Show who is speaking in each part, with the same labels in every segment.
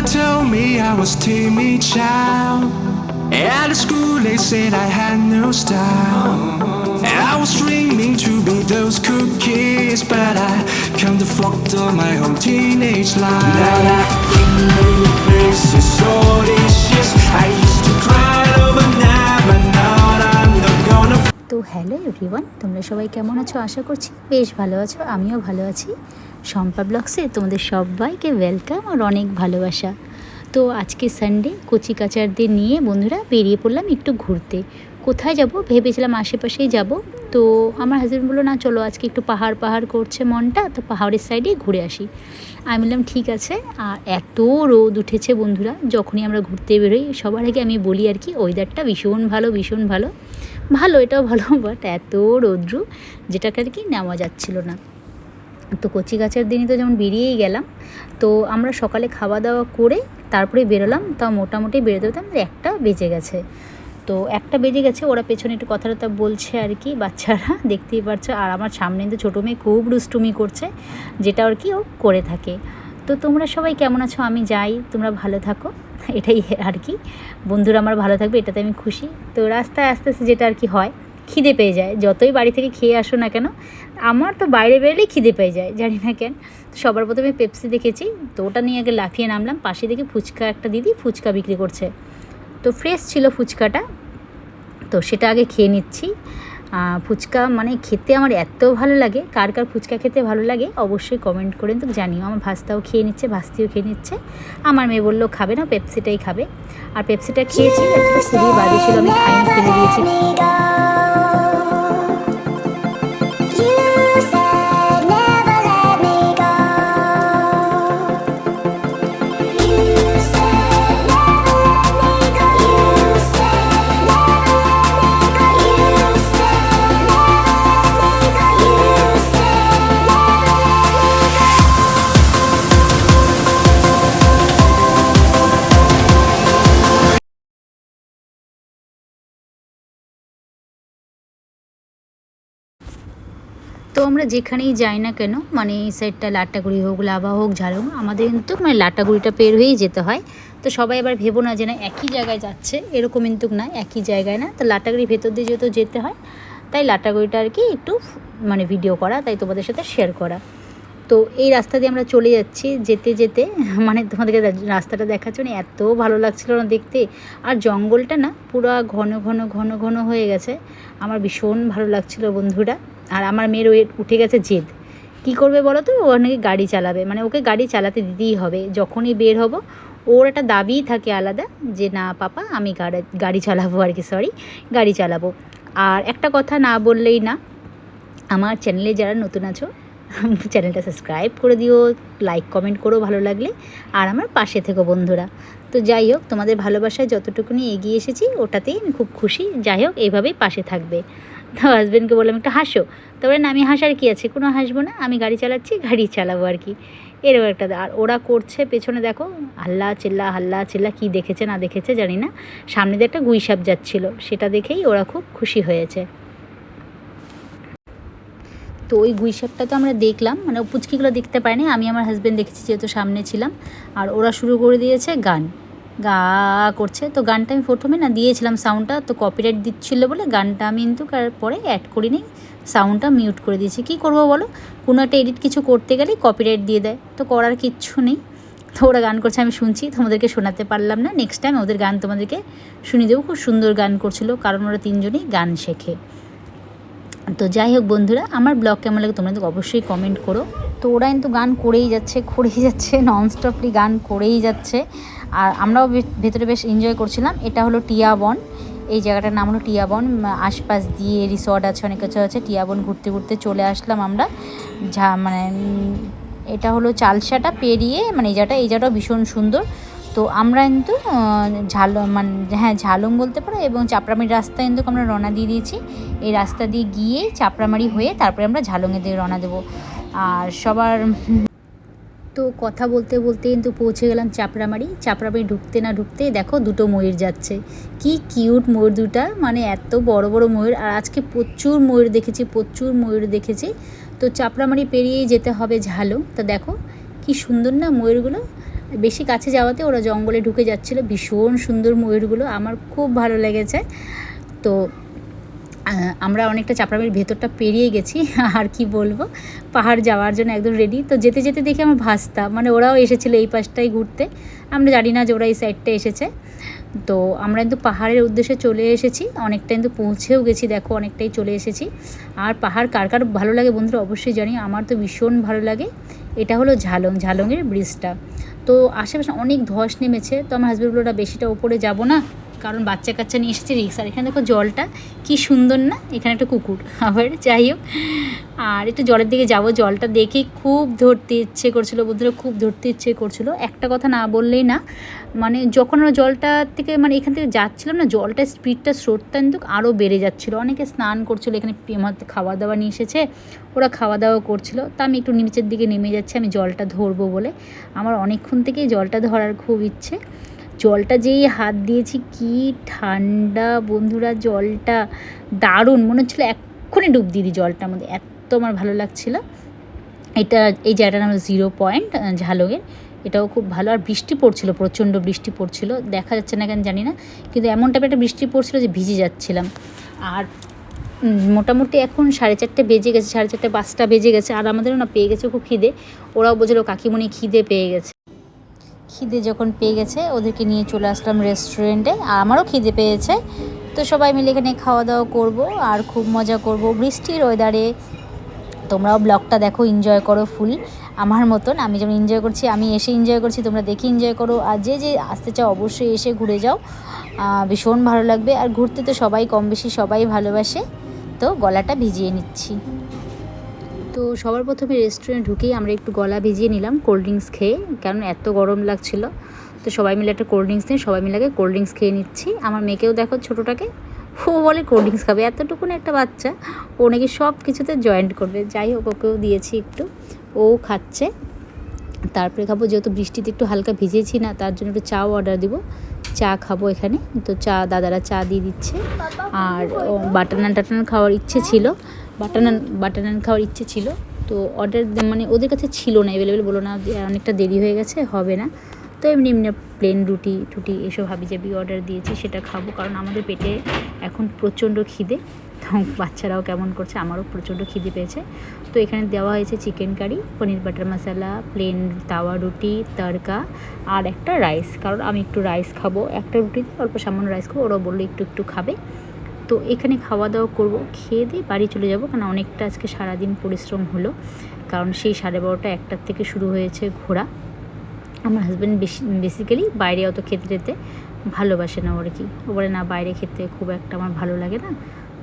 Speaker 1: father told me I was timid child. At school they said I had no style. I was dreaming to be those cool kids, but I to fucked up my whole teenage life. Now I've been many places, all these years. I
Speaker 2: hello everyone, তোমরা সবাই কেমন আছো? আশা করছি বেশ ভালো আছো, আমিও ভালো আছি। শম্পা ব্লগসে তোমাদের সবাইকে ওয়েলকাম আর অনেক ভালোবাসা। তো আজকে সানডে কচি কাচারদের নিয়ে বন্ধুরা বেরিয়ে পড়লাম একটু ঘুরতে। কোথায় যাব? ভেবেছিলাম আশেপাশেই যাব। তো আমার হাজব্যান্ড বলল, না, চলো আজকে একটু পাহাড় পাহাড় করছে মনটা, তো পাহাড়ের সাইডে ঘুরে আসি। আমি বললাম, ঠিক আছে। আর এত রোদ উঠেছে বন্ধুরা, যখনই আমরা ঘুরতে বেরোই, সবার আগে আমি বলি আর কি ওয়েদারটা ভীষণ ভালো ভীষণ ভালো। ভালো, এটাও ভালো বাট এত রৌদ্র যেটাকে আর কি নেওয়া যাচ্ছিল না। তো কচি গাছের দিনই তো যেমন বেরিয়েই গেলাম, তো আমরা সকালে খাওয়া দাওয়া করে তারপরে বেরোলাম তাও মোটামুটি বেরোতে বেরোতে আমাদের একটা বেজে গেছে। তো একটা বেজে গেছে, ওরা পেছনে একটু কথা টথা বলছে আর কি, বাচ্চারা দেখতেই পারছ আর আমার সামনে তো ছোটো মেয়ে খুব দুষ্টুমি করছে, যেটা আর কি ও করে থাকে। তো তোমরা সবাই কেমন আছো? আমি যাই, তোমরা ভালো থাকো। এটাই আর কি। বন্ধুরা আমার ভালো থাকবে, এটাতে আমি খুশি। তো রাস্তায় আস্তে আস্তে যেটা আর কি হয়, খিদে পেয়ে যায়। যতই বাড়ি থেকে খেয়ে আসো না কেন, আমার তো বাইরে বেরোলেই খিদে পেয়ে যায়, জানি না কেন। তো সবার প্রথমে পেপসি দেখেছি, তো ওটা নিয়ে আগে লাফিয়ে নামলাম। পাশে দেখে ফুচকা একটা দিদি ফুচকা বিক্রি করছে। তো ফ্রেশ ছিল ফুচকাটা, তো সেটা আগে খেয়ে নিচ্ছি। ফুচকা মানে খেতে আমার এত ভালো লাগে, কার কার ফুচকা খেতে ভালো লাগে অবশ্যই কমেন্ট করে তো জানিও। আমার ভাস্তাও খেয়ে নিচ্ছে, ভাস্তিও খেয়ে নিচ্ছে। আমার মেয়ে বলল, খাবে না, পেপসিটাই খাবে। আর পেপসিটা খেয়েছি খুবই বাজে ছিল, আমি খাইনি ফেলে দিয়েছি। তো আমরা যেখানেই যাই না কেন মানে এই সাইডটা লাটাগুড়ি হোক, লাভা হোক ঝালং আমাদের কিন্তু মানে লাটাগুড়িটা পের হয়েই যেতে হয়। তো সবাই আবার ভেবো না যে না, একই জায়গায় যাচ্ছে, এরকম কিন্তু না, একই জায়গায় না। তো লাটাগুড়ির ভেতর দিয়ে যেহেতু যেতে হয়, তাই লাটাগুড়িটা আর কি একটু মানে ভিডিও করা, তাই তোমাদের সাথে শেয়ার করা। তো এই রাস্তা দিয়ে আমরা চলে যাচ্ছি যেতে যেতে। মানে তোমাদেরকে রাস্তাটা দেখাচ্ছ না এত ভালো লাগছিল না দেখতে। আর জঙ্গলটা না পুরো ঘন ঘন ঘন ঘন হয়ে গেছে। আমার ভীষণ ভালো লাগছিল বন্ধুরা। আর আমার মেয়ের ওয়ে উঠে গেছে জেদ। কী করবে বলো তো? ও নাকি গাড়ি চালাবে। মানে ওকে গাড়ি চালাতে দিতেই হবে। যখনই বের হব, ওর একটা দাবিই থাকে আলাদা যে, না পাপা, আমি গাড়ি গাড়ি চালাবো আর কি সরি গাড়ি চালাবো। আর একটা কথা না বললেই না, আমার চ্যানেলে যারা নতুন আছো চ্যানেলটা সাবস্ক্রাইব করে দিও লাইক কমেন্ট করো ভালো লাগলে। আর আমার পাশে থেকো বন্ধুরা। তো যাই হোক, তোমাদের ভালোবাসায় যতটুকুনি এগিয়ে এসেছি, ওটাতেই আমি খুব খুশি। যাই হোক এইভাবেই পাশে থাকবে। তো হাজব্যান্ডকে বললাম, একটু হাসো। তারপরে না, আমি হাসার কি আছে? কোনো হাসবো না, আমি গাড়ি চালাচ্ছি, গাড়ি চালাবো আর কি। এরকম একটা আর ওরা করছে, পেছনে দেখো হাল্লা চিল্লা হাল্লা চিল্লা, কী দেখেছে, না দেখেছে, জানি না। সামনে দিয়ে একটা গুইসাপ যাচ্ছিল, সেটা দেখেই ওরা খুব খুশি হয়েছে। তো ওই গুইসাপটা তো আমরা দেখলাম মানে পুচকিগুলো দেখতে পাইনি আমি আমার হাজব্যান্ড দেখেছি যেহেতু সামনে ছিলাম। আর ওরা শুরু করে দিয়েছে গান। গা করছে। তো গানটা আমি প্রথমে না দিয়েছিলাম সাউন্ডটা তো কপিরাইট দিচ্ছিল বলে গানটা আমি কিন্তু কার- পরে অ্যাড করিনি। সাউন্ডটা মিউট করে দিয়েছি। কী করব বলো? কোনো একটা এডিট কিছু করতে গেলেই কপিরাইট দিয়ে দেয়। তো করার কিচ্ছু নেই। তো ওরা গান করছে, আমি শুনছি, তোমাদেরকে শোনাতে পারলাম না। নেক্সট টাইম ওদের গান তোমাদেরকে শুনিয়ে দেবো। খুব সুন্দর গান করছিল, কারণ ওরা তিনজনই গান শেখে। তো যাই হোক বন্ধুরা, আমার ব্লগ কেমন লাগে তোমরা তো অবশ্যই কমেন্ট করো। তো ওরা কিন্তু গান করেই যাচ্ছে করেই যাচ্ছে ননস্টপলি গান করেই যাচ্ছে। আর আমরাও ভেতরে বেশ এনজয় করছিলাম। এটা হলো টিয়াবন। এই জায়গাটার নাম হলো টিয়াবন। আশপাশ দিয়ে রিসর্ট আছে, অনেক কিছু আছে। টিয়াবন ঘুরতে ঘুরতে চলে আসলাম আমরা। যা মানে এটা হলো চালসাটা পেরিয়ে মানে এই জায়গাটা, এই জায়গাটাও ভীষণ সুন্দর। তো আমরা কিন্তু ঝাল মানে হ্যাঁ ঝালং বলতে পারো এবং চাপড়ামারি রাস্তা কিন্তু আমরা রওনা দিয়ে দিয়েছি। এই রাস্তা দিয়ে গিয়ে চাপড়ামারি হয়ে তারপরে আমরা ঝালংয়ের দিয়ে রওনা দেবো। আর সবার তো কথা বলতে বলতে কিন্তু পৌঁছে গেলাম চাপড়ামারি। চাপড়ামারি ঢুকতে না ঢুকতে দেখো দুটো ময়ূর যাচ্ছে। কি কিউট ময়ূর দুটা মানে এত বড় বড় ময়ূর। আর আজকে প্রচুর ময়ূর দেখেছি, প্রচুর ময়ূর দেখেছি। তো চাপড়ামারি পেরিয়েই যেতে হবে ঝালং। তা দেখো কি সুন্দর না ময়ূরগুলো। বেশি কাছে যাওয়াতে ওরা জঙ্গলে ঢুকে যাচ্ছিল। ভীষণ সুন্দর ময়ূরগুলো। আমার খুব ভালো লেগেছে। তো আমরা অনেকটা চাপড়ামের ভেতরটা পেরিয়ে গেছি, আর কি বলব? পাহাড় যাওয়ার জন্য একদম রেডি তো যেতে যেতে দেখি আমার ভাস্তা মানে ওরাও এসেছিল এই পাশটাই ঘুরতে। আমরা জানি না যে ওরা এই সাইডটা এসেছে। তো আমরা কিন্তু পাহাড়ের উদ্দেশ্যে চলে এসেছি, অনেকটা কিন্তু পৌঁছেও গেছি, দেখো অনেকটাই চলে এসেছি। আর পাহাড় কার কার ভালো লাগে বন্ধুরা অবশ্যই জানি, আমার তো ভীষণ ভালো লাগে। এটা হলো ঝালং, ঝালংয়ের ব্রিজটা। তো আশেপাশে অনেক ধস নেমেছে, তো আমার হাজব্যান্ড বেশিটা ওপরে যাব না। কারণ বাচ্চা কাচ্চা নিয়ে এসেছি রিক্স। আর এখানে দেখো জলটা, কি সুন্দর না? এখানে একটা কুকুর। আবার যাই হোক। আর একটু জলের দিকে যাব। জলটা দেখেই খুব ধরতে ইচ্ছে করছিল বন্ধুরা, খুব ধরতে ইচ্ছে করছিল। একটা কথা না বললেই না মানে যখন আমরা জলটা থেকে মানে এখান থেকে যাচ্ছিলাম না, জলটা স্পিডটা স্রোতটা কিন্তু আরও বেড়ে যাচ্ছিল। অনেকে স্নান করছিল, এখানে খাওয়া দাওয়া নিয়ে এসেছে, ওরা খাওয়া দাওয়া করছিল। তা আমি একটু নিচের দিকে নেমে যাচ্ছি, আমি জলটা ধরবো বলে। আমার অনেকক্ষণ থেকেই জলটা ধরার খুব ইচ্ছে। জলটা যেই হাত দিয়েছি, কি ঠান্ডা বন্ধুরা জলটা, দারুণ। মনে হচ্ছিল এক্ষুনি ডুব দিয়ে দিই জলটার মধ্যে। এত আমার ভালো লাগছিল। এটা, এই জায়গাটার নাম জিরো পয়েন্ট ঝালংয়ের এটাও খুব ভালো। আর বৃষ্টি পড়ছিল, প্রচণ্ড বৃষ্টি পড়ছিল। দেখা যাচ্ছে না কেন জানি না। কিন্তু এমন টাইপের একটা বৃষ্টি পড়ছিল যে ভিজে যাচ্ছিলাম। আর মোটামুটি এখন সাড়ে চারটে বেজে গেছে, সাড়ে চারটে পাঁচটা বেজে গেছে। আর আমাদেরও না পেয়ে গেছে খুব খিদে। ওরাও বলছিল, কাকিমণি খিদে পেয়ে গেছে। খিদে যখন পেয়ে গেছে, ওদেরকে নিয়ে চলে আসলাম রেস্টুরেন্টে আর আমারও খিদে পেয়েছে। তো সবাই মিলে এখানে খাওয়া দাওয়া করব, আর খুব মজা করব। বৃষ্টির ওয়েদারে তোমরাও ব্লগটা দেখো এনজয় করো ফুল আমার মতন, আমি যেমন এনজয় করছি, আমি এসে এনজয় করছি, তোমরা দেখে এনজয় করো। আর যে যে আসতে চাও, অবশ্যই এসে ঘুরে যাও। ভীষণ ভালো লাগবে। আর ঘুরতে তো সবাই কম বেশি সবাই ভালোবাসে। তো গলাটা ভিজিয়ে নিচ্ছি। তো সবার প্রথমে রেস্টুরেন্ট ঢুকেই আমরা একটু গলা ভিজিয়ে নিলাম কোল্ড ড্রিঙ্কস খেয়ে, কারণ এত গরম লাগছিল। তো সবাই মিলে একটা কোল্ড ড্রিঙ্কস নিয়ে, সবাই মিলে আগে কোল্ড ড্রিঙ্কস খেয়ে নিচ্ছি। আমার মেয়েকেও দেখো ছোটোটাকে, ও বলে কোল্ড ড্রিঙ্কস খাবে। এতটুকুন একটা বাচ্চা, ও নাকি সব কিছুতে জয়েন্ট করবে। যাই হোক, ওকেও দিয়েছি একটু, ও খাচ্ছে। তারপরে খাব, যেহেতু বৃষ্টিতে একটু হালকা ভিজেছি না, তার জন্য একটু চাও অর্ডার দিব। চা খাব এখানে। তো চা, দাদারা চা দিয়ে দিচ্ছে। আর বাটার নান টাটার খাওয়ার ইচ্ছে ছিল। বাটার নান বাটার নান খাওয়ার ইচ্ছে ছিল। তো অর্ডার মানে ওদের কাছে ছিল না অ্যাভেলেবেল বলো না অনেকটা দেরি হয়ে গেছে, হবে না। তো এমনি এমনি প্লেন রুটি টুটি এসব হাবি জাবি অর্ডার দিয়েছি, সেটা খাব। কারণ আমাদের পেটে এখন প্রচণ্ড খিদে বাচ্চারাও কেমন করছে, আমারও প্রচণ্ড খিদে পেয়েছে। তো এখানে দেওয়া হয়েছে chicken curry paneer butter masala plain tawa roti, tadka আর একটা রাইস কারণ আমি একটু রাইস খাব, একটা রুটিতে অল্প সামান্য রাইস খাব, ওরাও বলল একটু একটু খাবে। তো এখানে খাওয়া দাওয়া করব, খেয়ে দিয়ে বাড়ি চলে যাব। কারণ অনেকটা আজকে সারাদিন পরিশ্রম হলো, কারণ সেই সাড়ে বারোটা একটার থেকে শুরু হয়েছে ঘোরা। আমার হাজব্যান্ড বেশি বেসিক্যালি বাইরে অত খেতে টেতে ভালোবাসে না ওর কি। ও বলে, না, বাইরে খেতে খুব একটা আমার ভালো লাগে না।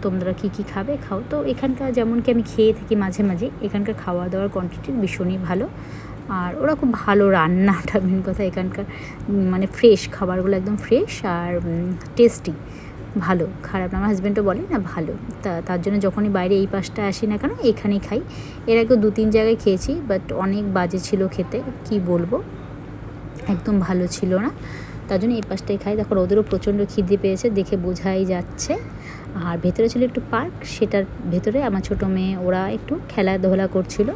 Speaker 2: তোমরা কি কি খাবে, খাও। তো এখানকার যেমন কি আমি খেয়ে থাকি মাঝে মাঝে, এখানকার খাওয়া দাওয়ার কোয়ান্টিটি ভীষণই ভালো। আর ওরা খুব ভালো রান্নাটা মেন কথা এখানকার মানে ফ্রেশ খাবারগুলো একদম ফ্রেশ আর টেস্টি ভালো, খারাপ না, আমার হাজব্যান্ডও বলে না ভালো। তা, তার জন্য যখনই বাইরে এই পাশটা আসি না কেন এখানেই খাই। এর আগেও দু, তিন জায়গায় খেয়েছি বাট অনেক বাজে ছিল খেতে, কি বলব? একদম ভালো ছিল না। তার জন্য এই পাশটাই খাই। দেখো ওদেরও প্রচণ্ড খিদে পেয়েছে, দেখে বোঝাই যাচ্ছে। আর ভেতরে ছিল একটু পার্ক সেটার ভেতরে আমার ছোটো মেয়ে, ওরা একটু খেলাধুলা করছিল।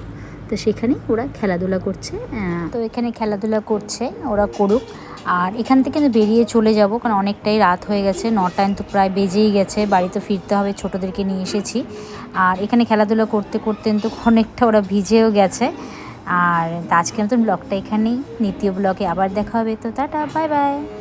Speaker 2: তো সেখানেই ওরা খেলাধুলা করছে। তো এখানে খেলাধুলা করছে, ওরা করুক। আর এখান থেকে আমি বেরিয়ে চলে যাব, কারণ অনেকটাই রাত হয়ে গেছে। নটায় তো প্রায় বেজেই গেছে, বাড়িতে ফিরতে হবে, ছোটোদেরকে নিয়ে এসেছি। আর এখানে খেলাধুলা করতে করতে তো অনেকটা ওরা ভিজেও গেছে। আর আজকের মতন ব্লগটা এখানেই, দ্বিতীয় ব্লগে আবার দেখা হবে। তো টাটা, বাই বাই।